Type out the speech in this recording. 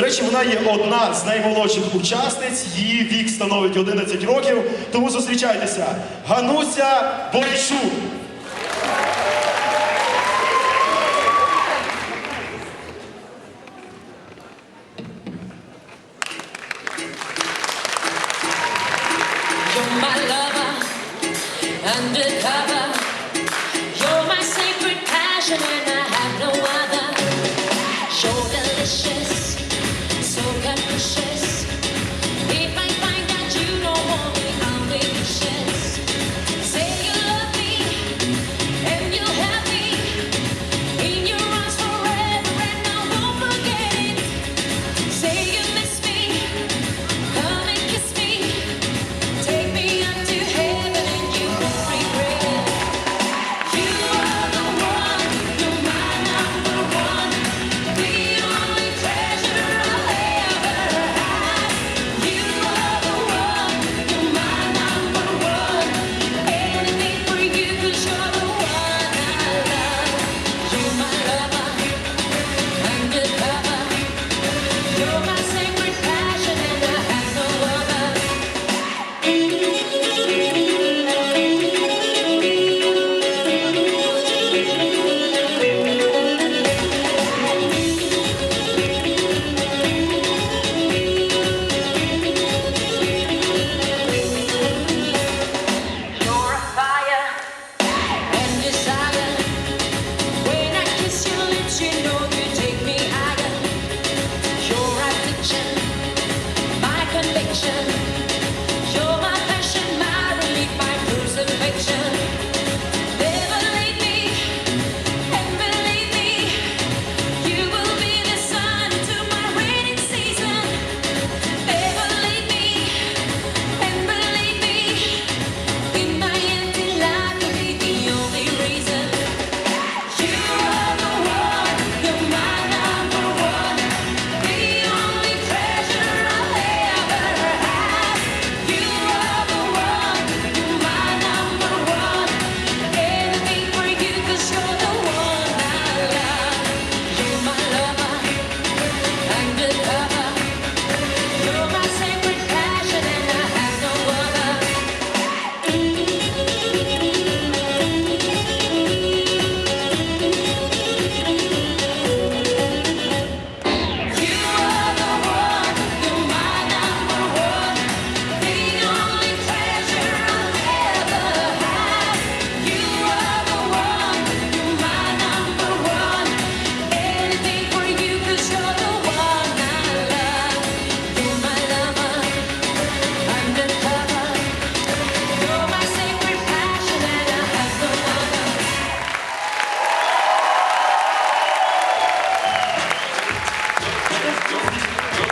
До речі, вона є одна з наймолодших учасниць. Її вік становить 11 років. Тому зустрічайтеся. Гануся lover, undercover. You're my sacred passion, and shit.